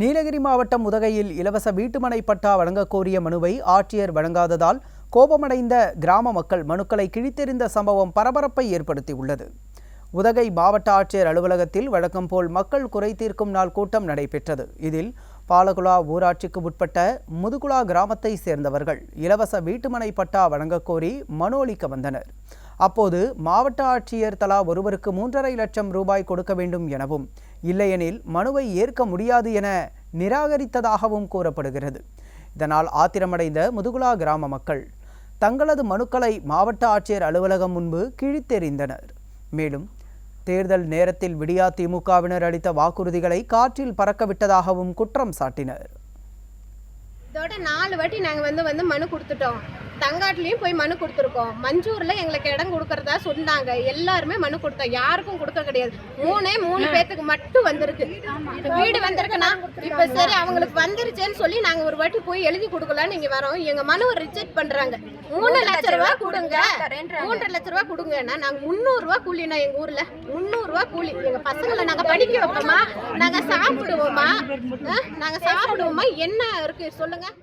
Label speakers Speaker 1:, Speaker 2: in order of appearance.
Speaker 1: நீலகிரி மாவட்டம் உதகையில் இலவச வீட்டுமனை பட்டா வழங்கக்கோரிய மனுவை ஆட்சியர் வழங்காததால் கோபமடைந்த கிராம மக்கள் மனுக்களை கிழித்தெறிந்த சம்பவம் பரபரப்பை ஏற்படுத்தியுள்ளது. உதகை மாவட்ட ஆட்சியர் அலுவலகத்தில் வழக்கம் போல் மக்கள் குறை தீர்க்கும் நாள் கூட்டம் நடைபெற்றது. இதில் பாலகுலா ஊராட்சிக்கு உட்பட்ட முதுகுலா கிராமத்தை சேர்ந்தவர்கள் இலவச வீட்டுமனை பட்டா வழங்கக்கோரி மனு அளிக்க வந்தனர். அப்போது மாவட்ட ஆட்சியர் தலா ஒருவருக்கு மூன்றரை லட்சம் ரூபாய் கொடுக்க வேண்டும் எனவும் இல்லையெனில் மனுவை ஏற்க முடியாது என நிராகரித்ததாகவும் கூறப்படுகிறது. இதனால் ஆத்திரமடைந்த முதுகுலா கிராம மக்கள் தங்களது மனுக்களை மாவட்ட ஆட்சியர் அலுவலகம் முன்பு கிழித்தெறிந்தனர். மேலும் தேர்தல் நேரத்தில் விடியா திமுகவினர் அளித்த வாக்குறுதிகளை காற்றில் பறக்கவிட்டதாகவும் குற்றம் சாட்டினர்.
Speaker 2: இதோட நாலு வாட்டி நாங்கள் வந்து வந்து மனு கொடுத்துட்டோம். தங்காட்டுலேயும் போய் மனு கொடுத்துருக்கோம். மஞ்சூரில் எங்களுக்கு இடம் கொடுக்கறதா சொன்னாங்க. எல்லாருமே மனு கொடுத்தோம். யாருக்கும் கொடுக்க கிடையாது. மூணே மூணு பேத்துக்கு மட்டும் வந்திருக்கு. வீடு வந்திருக்குன்னா இப்போ சரி அவங்களுக்கு வந்துருச்சேன்னு சொல்லி நாங்கள் ஒரு வாட்டி போய் எழுதி கொடுக்கலான்னு இங்கே வரோம். எங்கள் மனுவை ரிஜெக்ட் பண்ணுறாங்க மூணு லட்ச ரூபா கொடுங்க. மூன்றரை லட்ச ரூபா கொடுங்கன்னா நாங்கள் முந்நூறுரூவா கூலினா எங்கள் ஊரில். முந்நூறுரூவா கூலி. எங்கள் பசங்களை நாங்கள் படிக்க வைப்போமா? நாங்கள் சாப்பிடுவோமா? நாங்கள் சாப்பிடுவோமா? என்ன இருக்குது சொல்லுங்கள்